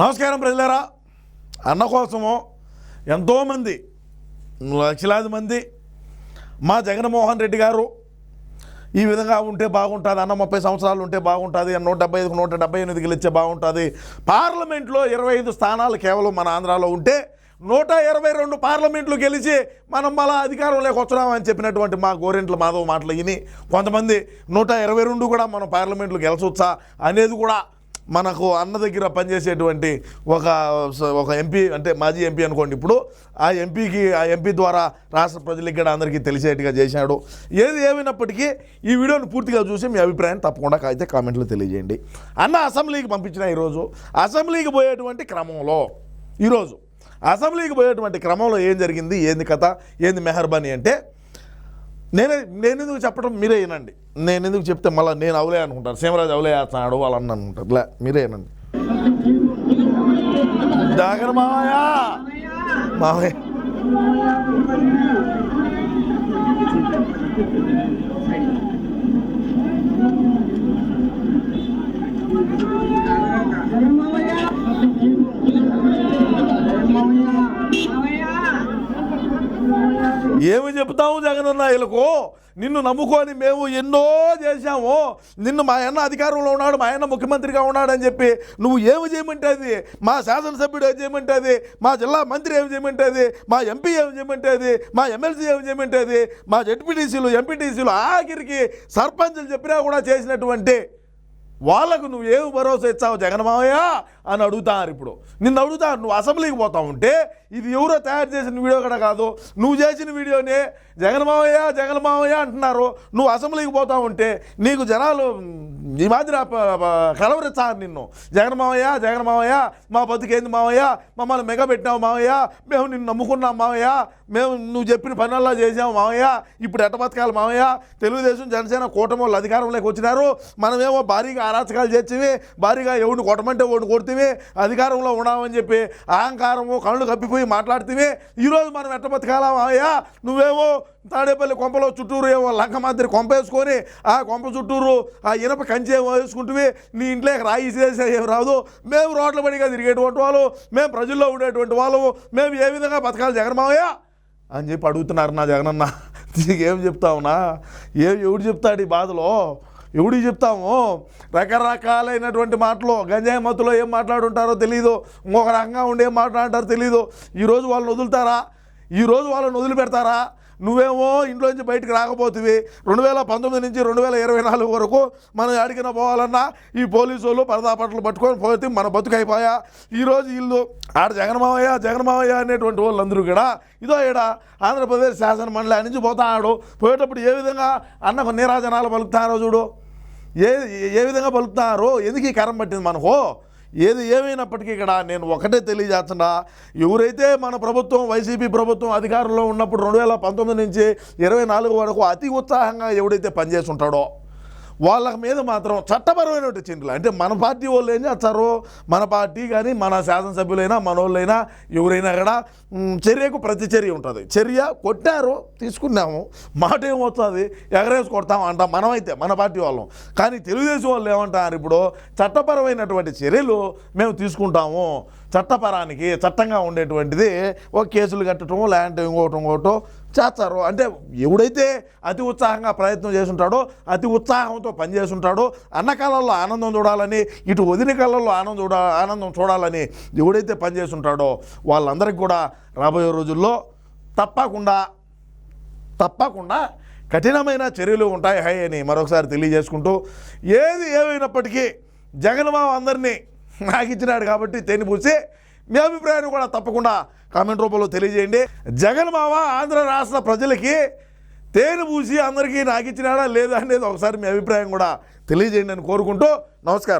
నమస్కారం ప్రజలారా. అన్న కోసము ఎంతోమంది లక్షలాది మంది మా జగన్మోహన్ రెడ్డి గారు ఈ విధంగా ఉంటే బాగుంటుంది అన్న ముప్పై సంవత్సరాలు ఉంటే బాగుంటుంది నూట డెబ్బై ఐదుకు నూట డెబ్బై ఎనిమిది గెలిచే బాగుంటుంది. పార్లమెంట్లో ఇరవై ఐదు స్థానాలు కేవలం మన ఆంధ్రాలో ఉంటే నూట ఇరవై రెండు పార్లమెంట్లు గెలిచి మనం మళ్ళా అధికారంలోకి వచ్చామని చెప్పినటువంటి మా గోరెంట్ల మాధవ్ మాటలు విని కొంతమంది నూట ఇరవై రెండు కూడా మనం పార్లమెంట్లు గెలచొచ్చా అనేది కూడా మనకు అన్న దగ్గర పనిచేసేటువంటి ఒక ఒక ఎంపీ అంటే మాజీ ఎంపీ అనుకోండి ఇప్పుడు ఆ ఎంపీకి ఆ ఎంపీ ద్వారా రాష్ట్ర ప్రజలకి కూడా అందరికీ తెలిసేట్టుగా చేశాడు. ఏది ఏమైనప్పటికీ ఈ వీడియోని పూర్తిగా చూసి మీ అభిప్రాయం తప్పకుండా అయితే కామెంట్లో తెలియజేయండి. అన్న అసెంబ్లీకి పంపించిన ఈరోజు అసెంబ్లీకి పోయేటువంటి క్రమంలో ఈరోజు అసెంబ్లీకి పోయేటువంటి క్రమంలో ఏం జరిగింది? ఏంది కథ? ఏంది మెహర్బానీ అంటే నేనే నేను ఎందుకు చెప్పడం? మీరే వినండి. నేను ఎందుకు చెప్తే మళ్ళీ నేను అవలే అనుకుంటాను. సీమరాజు అవలే వేస్తున్నాడు వాళ్ళని అనుకుంటారు లే మీరే వినండి. దాగర మావయ్య మావయ్య ఏమి చెప్తాము జగనన్న నిన్ను నమ్ముకొని మేము ఎన్నో చేశాము. నిన్ను మా అన్న అధికారంలో ఉన్నాడు మా అన్న ముఖ్యమంత్రిగా ఉన్నాడని చెప్పి నువ్వు ఏమి చేయమంటేది? మా శాసనసభ్యుడు ఏం చేయమంటేది? మా జిల్లా మంత్రి ఏమి చేయమంటేది? మా ఎంపీ ఏమి చేయమంటేది? మా ఎమ్మెల్సీ ఏమి చేయమంటేది? మా జడ్పీటీసీలు ఎంపీటీసీలు ఆఖరికి సర్పంచులు చెప్పినా కూడా చేసినటువంటి వాళ్ళకు నువ్వు ఏమి భరోసా ఇచ్చావు జగన్మావయ్య అని అడుగుతారు ఇప్పుడు. నిన్ను అడుగుతారు నువ్వు అసెంబ్లీకి పోతా ఉంటే ఇది ఎవరో తయారు చేసిన వీడియో కూడా కాదు. నువ్వు చేసిన వీడియోనే జగన్మావయ్య జగన్మావయ్య అంటున్నారు. నువ్వు అసెంబ్లీకి పోతా ఉంటే నీకు జనాలు ఈ మాదిరి కలవరిస్తారు నిన్ను. జగన్ మావయ్య జగన్ మావయ్య మా బతుకేంది మావయ్య? మమ్మల్ని మెగ పెట్టినావు మావయ్య? మేము నిన్ను నమ్ముకున్నాం మావయ్య. మేము నువ్వు చెప్పిన పనుల్లో చేసాము మావయ్య. ఇప్పుడు ఎట్ట బతకాలి మావయ్య? తెలుగుదేశం జనసేన కూటమి వాళ్ళు అధికారంలోకి వచ్చినారు. మనమేమో భారీగా అరాచకాలు చేర్చివి భారీగా ఎవడిని కొట్టమంటే ఎవడిని కొడుతుంది అధికారంలో ఉన్నామని చెప్పి అహంకారము కళ్ళు కప్పిపోయి మాట్లాడుతీవి. ఈరోజు మనం ఎట్ట బతకాలా మావయ్య? నువ్వేమో తాడేపల్లి కొంపలో చుట్టూరు ఏమో లంక మాదిరి కొంప వేసుకొని ఆ కొంప చుట్టూరు ఆ ఇనప కంచె ఏమో వేసుకుంటువి. నీ ఇంట్లో రాయి ఏం రాదు. మేము రోడ్ల పడిగా తిరిగేటువంటి వాళ్ళు మేము ప్రజల్లో ఉండేటువంటి వాళ్ళు మేము ఏ విధంగా బతకాలి జగన్మావయ్య అని చెప్పి అడుగుతున్నారు నా జగనన్న. ఏం చెప్తావునా? ఏ ఎవడు చెప్తాడు ఈ బాధలో? ఎవడికి చెప్తాము? రకరకాలైనటువంటి మాటలు గంజాయి మత్తులో ఏం మాట్లాడుంటారో తెలియదు ఇంకొక రకంగా ఉండి ఏం మాట్లాడతారో తెలియదు ఈరోజు వాళ్ళని వదులుతారా? ఈరోజు వాళ్ళని వదిలిపెడతారా? నువ్వేమో ఇంట్లోంచి బయటికి రాకపోతుంది రెండు వేల పంతొమ్మిది నుంచి రెండు వేల ఇరవై నాలుగు వరకు మనం అడిగిన పోవాలన్నా ఈ పోలీసు వాళ్ళు పరదాపట్లు పట్టుకొని పోతే మన బతుకైపోయా. ఈరోజు వీళ్ళు ఆడ జగన్మావయ్య జగన్మావయ్య అనేటువంటి వాళ్ళందరూ కూడా ఇదో ఈడ ఆంధ్రప్రదేశ్ శాసన మండలి నుంచి పోతాడు. పోయేటప్పుడు ఏ విధంగా అన్నకు నీరాజనాలు పలుకుతారో చూడు. ఏ ఏ విధంగా పలుకుతారో? ఎందుకు ఈ కరం పట్టింది మనకు? ఏది ఏమైనప్పటికీ ఇక్కడ నేను ఒకటే తెలియజేస్తున్నా ఎవరైతే మన ప్రభుత్వం వైసీపీ ప్రభుత్వం అధికారంలో ఉన్నప్పుడు రెండు వేల పంతొమ్మిది నుంచి ఇరవై నాలుగు వరకు అతి ఉత్సాహంగా ఎవడైతే పనిచేసి ఉంటాడో వాళ్ళ మీద మాత్రం చట్టపరమైనటువంటి చర్యలు అంటే మన పార్టీ వాళ్ళు ఏం చేస్తారు మన పార్టీ కానీ మన శాసనసభ్యులైనా మన వాళ్ళైనా ఎవరైనా కూడా చర్యకు ప్రతి చర్య ఉంటుంది. చర్య కొట్టారు తీసుకున్నాము. మాట ఏమవుతుంది? ఎగరేసి కొడతాం అంటాం మనమైతే మన పార్టీ వాళ్ళం. కానీ తెలుగుదేశం వాళ్ళు ఏమంటారు ఇప్పుడు చట్టపరమైనటువంటి చర్యలు మేము తీసుకుంటాము. చట్టపరానికి చట్టంగా ఉండేటువంటిది ఓ కేసులు కట్టడం లేదంటే ఇంకోటి ఇంకోటో చేస్తారు. అంటే ఎవడైతే అతి ఉత్సాహంగా ప్రయత్నం చేస్తుంటాడో అతి ఉత్సాహంతో పనిచేస్తుంటాడో అన్న కళల్లో ఆనందం చూడాలని ఇటు వదిన కళల్లో ఆనందం చూడ ఆనందం చూడాలని ఎవడైతే పనిచేస్తుంటాడో వాళ్ళందరికీ కూడా రాబోయే రోజుల్లో తప్పకుండా తప్పకుండా కఠినమైన చర్యలు ఉంటాయి. హై అని మరొకసారి తెలియజేసుకుంటూ ఏది ఏమైనప్పటికీ బాబు అందరినీ నాకు ఇచ్చినాడు కాబట్టి తేని పూసి మీ అభిప్రాయాన్ని కూడా తప్పకుండా కామెంట్ రూపంలో తెలియజేయండి. జగన్ జగన్మావ ఆంధ్ర రాష్ట్ర ప్రజలకి తేనె పూసి అందరికీ నాకు ఇచ్చినాడా లేదా అనేది ఒకసారి మీ అభిప్రాయం కూడా తెలియజేయండి అని కోరుకుంటూ నమస్కారం.